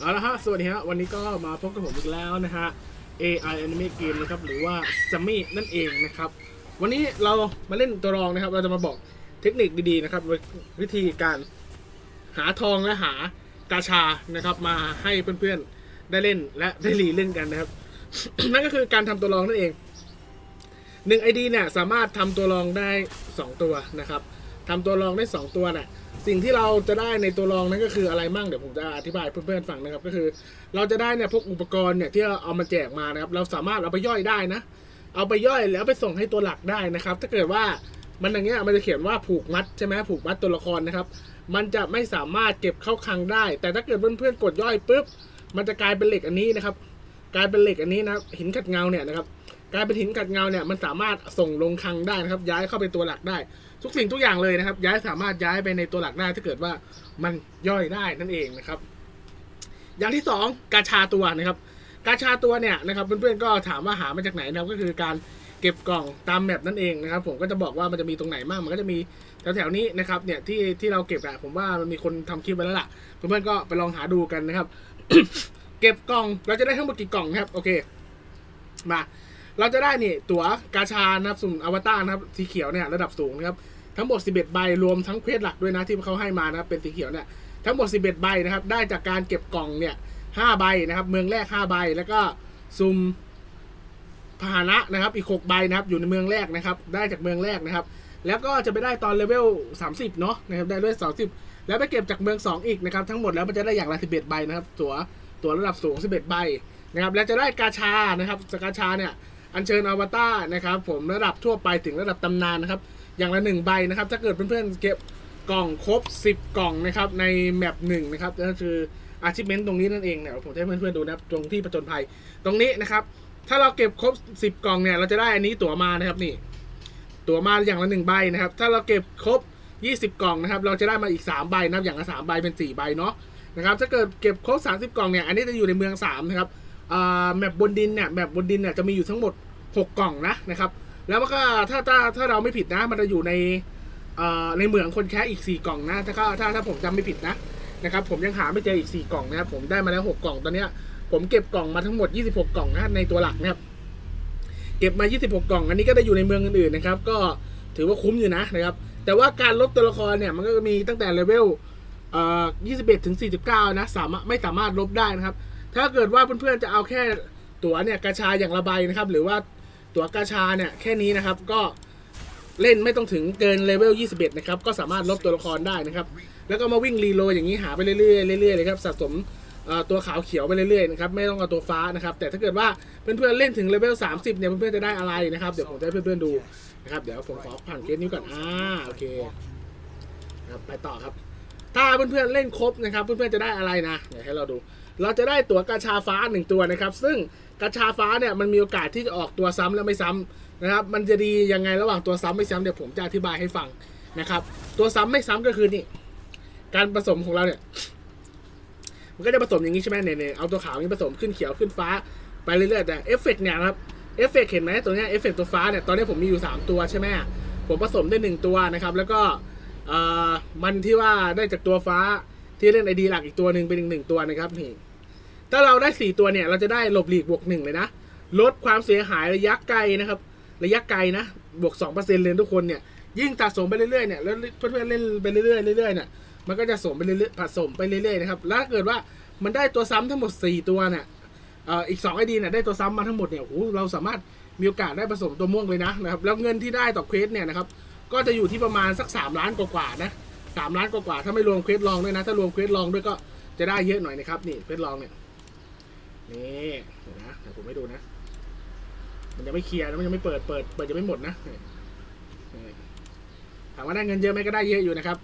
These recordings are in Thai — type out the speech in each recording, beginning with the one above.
เอาละฮะ สวัสดีฮะ วันนี้ก็มาพบกับผมอีกแล้วนะฮะ AI Anime Game นะครับ หรือว่า s a m m y นั่นเองนะครับ วันนี้เรามาเล่นตัวรองนะครับ เราจะมาบอกเทคนิคดีๆนะครับ วิธีการหาทองและหากาชานะครับ มาให้เพื่อนๆ ได้เล่นและได้รีเล่นกันนะครับ นั่นก็คือการทำตัวรองนั่นเองหนึ่งไอดีเนี่ยสามารถทำตัวรองได้ 2 ตัวนะครับทำตัวรองได้ 2 ตัวเนี่ย สิ่งที่เราจะได้ในตัวรองนั้นก็คืออะไรมั่งเดี๋ยวผมจะอธิบายเพื่อนๆฟังนะครับ ก็คือ เราจะได้เนี่ยพวกอุปกรณ์เนี่ยที่เราเอามาแจกมานะครับ เราสามารถเอาไปย่อยได้นะ เอาไปย่อยแล้วไปส่งให้ตัวหลักได้นะครับ ถ้าเกิดว่ามันอย่างเงี้ยมันจะเขียนว่าผูกมัดใช่ไหมผูกมัดตัวละครนะครับ มันจะไม่สามารถเก็บเข้าคลังได้ แต่ถ้าเกิดเพื่อนๆกดย่อยปุ๊บมันจะกลายเป็นเหล็กอันนี้นะครับ กลายเป็นเหล็กอันนี้นะครับหินขัดเงาเนี่ยนะครับ กลายเป็นหินขัดเงาเนี่ยมันสามารถส่งลงคลังได้นะครับ ย้ายเข้าไปตัวหลักได้ ทุกสิ่งทุกอย่างเลยนะครับ ย้ายสามารถย้ายไปในตัวหลักได้ถ้าเกิดว่ามันย่อยได้นั่นเองนะครับ อย่างที่สองกาชาตัวนะครับ กาชาตัวเนี่ยนะครับเพื่อนๆก็ถามว่าหามาจากไหนนะครับก็คือการเก็บกล่องตามแมปนั่นเองนะครับ ผมก็จะบอกว่ามันจะมีตรงไหนบ้างมันก็จะมีแถวๆนี้นะครับเนี่ยที่ที่เราเก็บอะผมว่ามันมีคนทำคลิปไว้แล้วล่ะเพื่อนๆก็ไปลองหาดูกันนะครับ เก็บกล่องเราจะได้ทั้งหมดกี่กล่องครับ โอเค มา เราจะได้นี่ตั๋วกาชานะครับสุ่มอวตารนะครับสีเขียวเนี่ยระดับสูงนะครับทั้งหมด 11 ใบรวมทั้งเควสหลักด้วยนะที่เขาให้มานะครับเป็นสีเขียวเนี่ยทั้งหมด 11 ใบนะครับได้จากการเก็บกล่องเนี่ย5ใบนะครับ เมืองแรก 5 ใบ แล้วก็ซุ่มพาหนะนะครับ อีก 6 ใบนะครับ อยู่ในเมืองแรกนะครับ ได้จากเมืองแรกนะครับ แล้วก็จะไปได้ตอนเลเวล 30 เนาะนะครับ ได้ด้วย30 แล้วไปเก็บจากเมือง 2 อีกนะครับ ทั้งหมดแล้วมันจะได้อย่างละ11ใบนะครับ ตั๋วตั๋วระดับสูง 11 ใบนะครับ แล้วจะได้กาชานะครับกาชาเนี่ย อัญเชิญอวตารนะครับผมระดับทั่วไปถึงระดับตำนานนะครับ อย่างละหนึ่งใบนะครับ ถ้าเกิดเพื่อนๆเก็บกล่องครบ 10 กล่องนะครับในแมปหนึ่งนะครับก็คืออาชิเมนต์ตรงนี้นั่นเองเนี่ยผมจะให้เพื่อนๆดูนะครับตรงที่ประจนภัยตรงนี้นะครับ ถ้าเราเก็บครบ 10 กล่องเนี่ยเราจะได้อันนี้ตั๋วมานะครับนี่ ตั๋วมาอย่างละหนึ่งใบนะครับ ถ้าเราเก็บครบ 20 กล่องนะครับ เราจะได้มาอีก 3 ใบนะครับอย่างละ3ใบเป็น 4 ใบเนาะนะครับถ้าเกิดเก็บครบ 30 กล่องเนี่ยอันนี้จะอยู่ในเมือง3นะครับอ่าแมปบนดินเนี่ยแมปบนดินเนี่ยจะมีอยู่ทั้งหมด 6 กล่องนะนะครับ แล้วมันก็ถ้าถ้าถ้าเราไม่ผิดนะ มันจะอยู่ในเอ่อในเหมืองคนแค่อีก 4 กล่องนะถ้าก็ถ้าถ้าผมจำไม่ผิดนะนะครับ ผมยังหาไม่เจออีก 4 กล่องนะครับ ผมได้มาแล้ว 6 กล่องตอนเนี้ย ผมเก็บกล่องมาทั้งหมด 26 กล่องนะในตัวหลักนะครับ เก็บมา 26 กล่อง อันนี้ก็ได้อยู่ในเมืองอื่นๆนะครับ ก็ถือว่าคุ้มอยู่นะนะครับ แต่ว่าการลบตัวละครเนี่ยมันก็มีตั้งแต่เลเวลเอ่อ21ถึง49นะสามารถไม่สามารถลบได้นะครับ ถ้าเกิดว่าเพื่อนๆจะเอาแค่ตั๋วเนี่ยกาชายอย่างละใบนะครับ หรือว่า ตั๋วกาชาเนี่ยแค่นี้นะครับก็เล่นไม่ต้องถึงเกินเลเวล 21 นะครับ ก็สามารถลบตัวละครได้นะครับ แล้วก็มาวิ่งรีโลอย่างนี้หาไปเรื่อยๆเรื่อยๆเลยครับสะสมตัวขาวเขียวไปเรื่อยๆนะครับไม่ต้องเอาตัวฟ้านะครับ แต่ถ้าเกิดว่าเพื่อนๆเล่นถึงเลเวล 30 เนี่ยเพื่อนๆจะได้อะไรนะครับ เดี๋ยวผมจะให้เพื่อนๆดูนะครับ เดี๋ยวผมขอผ่านเคสนี้ก่อนอ่าโอเคครับไปต่อครับ ถ้าเพื่อนๆเล่นครบนะครับเพื่อนๆจะได้อะไรนะเดี๋ยวให้เราดู เราจะได้ตั๋วกาชาฟ้าหนึ่งตัวนะครับ ซึ่งกาชาฟ้าเนี่ยมันมีโอกาสที่จะออกตัวซ้ำและไม่ซ้ำนะครับ มันจะดียังไงระหว่างตัวซ้ำไม่ซ้ำเดี๋ยวผมจะอธิบายให้ฟังนะครับ ตัวซ้ำไม่ซ้ำก็คือนี่การผสมของเราเนี่ย มันก็จะผสมอย่างนี้ใช่ไหมเนี่ยเน่เอาตัวขาวนี้ผสมขึ้นเขียวขึ้นฟ้าไปเรื่อยๆแต่เอฟเฟกต์เนี่ยครับเอฟเฟกต์เห็นไหมตัวเนี้ยเอฟเฟกต์ตัวฟ้าเนี่ยตอนนี้ผมมีอยู่ 3 ตัวใช่ไหมผมผสมได้ 1 ตัวนะครับ แล้วก็ เอ่อมันที่ว่าได้จากตัวฟ้าที่เล่นไอดีหลักอีกตัวหนึ่งเป็นอีกหนึ่งตัวนะครับนี่ถ้าเราได้4ตัวเนี่ยเราจะได้หลบหลีกบวกหนึ่งเลยนะลดความเสียหายระยะไกลนะครับ ระยะไกลนะบวก2%เปอร์เซ็นต์เลยทุกคนเนี่ยยิ่งสะสมไปเรื่อยๆเนี่ยแล้วเพื่อนๆเล่นไปเรื่อยๆเรื่อยๆเนี่ยมันก็จะสมไปเรื่อยๆผสมไปเรื่อยๆนะครับแล้วถ้าเกิดว่ามันได้ตัวซ้ำทั้งหมด 4 ตัวเนี่ยเอ่ออีก2ไอดีเนี่ยได้ตัวซ้ำมาทั้งหมดเนี่ยโอ้โหเราสามารถมีโอกาสได้ผสมตัวม่วงเลยนะนะครับแล้วเงินที่ได้ต่อเควสเนี่ยนะครับ ก็จะอยู่ที่ประมาณสัก 3 ล้านกว่าๆนะสามล้านกว่าๆถ้าไม่รวมเควสลองด้วยนะ ถ้ารวมเควสลองด้วยก็จะได้เยอะหน่อยนะครับ นี่เควสลองเนี่ยนี่เดี๋ยวนะเดี๋ยวผมให้ดูนะ มันยังไม่เคลียร์นะมันยังไม่เปิดเปิดเปิดยังไม่หมดนะถามว่าได้เงินเยอะไหมก็ได้เยอะอยู่นะครับ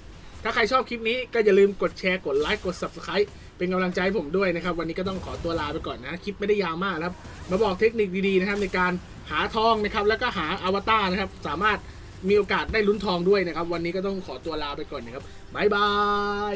ถ้าใครชอบคลิปนี้ก็อย่าลืมกดแชร์กดไลค์กด subscribe เป็นกำลังใจให้ผมด้วยนะครับ วันนี้ก็ต้องขอตัวลาไปก่อนนะ คลิปไม่ได้ยาวมากนะครับ มาบอกเทคนิคดีๆนะครับในการหาทองนะครับ แล้วก็หาอวตารนะครับ สามารถ มีโอกาสได้ลุ้นทองด้วยนะครับ วันนี้ก็ต้องขอตัวลาไปก่อนนะครับบ๊ายบาย